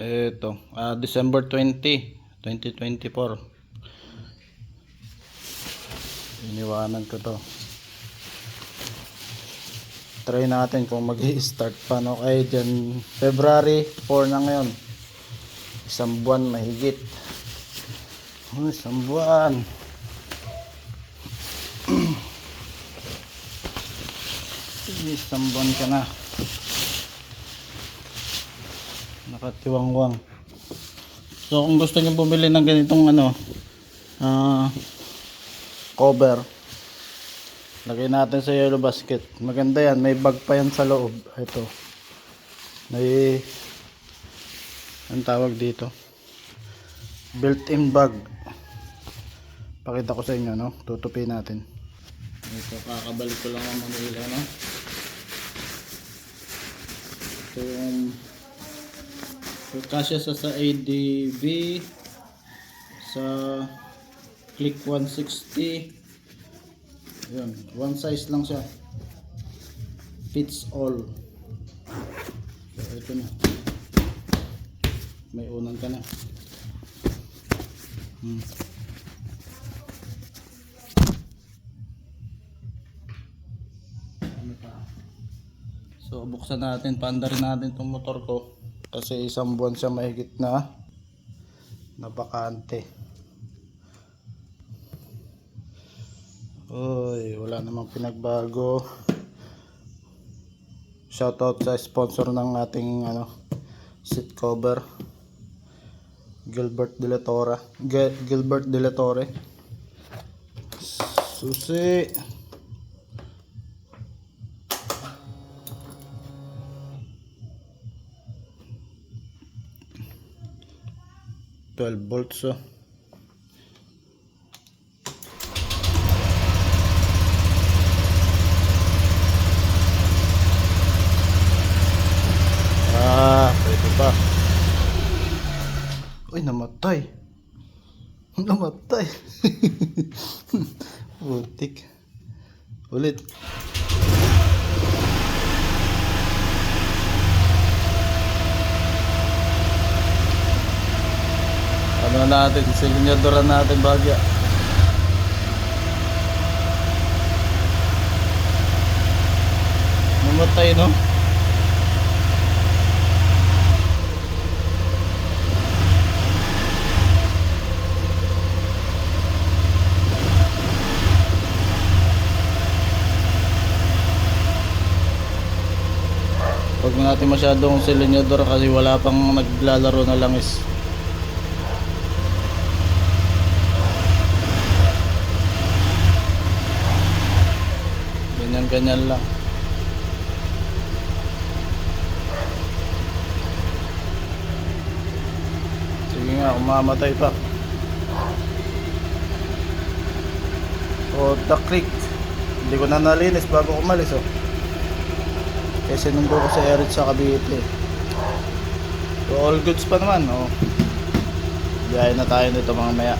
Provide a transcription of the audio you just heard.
Ito, ah, December 20, 2024. Iniwanan ko to. Try natin kung mag start pa no kaya dyan. February 4 na ngayon. Isang buwan mahigit. Oh, isang buwan. isang buwan ka na. Nakatiwangwang. So kung gusto niyo bumili ng ganitong ano ah cover lagay natin sa yellow basket. Maganda yan, may bag pa yan sa loob. Ito. May ang tawag dito. Built-in bag. Pakita ko sa inyo, no? Tutupi natin. Ito, kakabalik ko lang ang Manila, no? Ito yung Kasya sa sa ADV sa click 160 yun, one size lang siya. Fits all. So ito na. May unan ka na. Hmm. so buksan natin. Paandarin natin itong motor ko kasi isang buwan siya mahigit na na bakante. Uy, wala namang pinagbago. Shoutout sa sponsor ng ating ano seat cover. Gilbert De La Torre. Gil- Gilbert De La Torre. Susi Twelve volts oh. Ah, pwede pa. Uy, namatay. Namatay. Butik. Ulit. Ano natin, silinyadoran natin bagya. Namatay, no? Huwag natin masyadong silinyador kasi wala pang naglalaro na langis. Ganyan ganyan lang. Sige nga, umamatay pa. O, the creek. Hindi ko na nalinis bago umalis oh. Kasi sinundo ko sa Erit sa Cavite. So all goods pa naman, oh. Biyahe na tayo nito mga maya.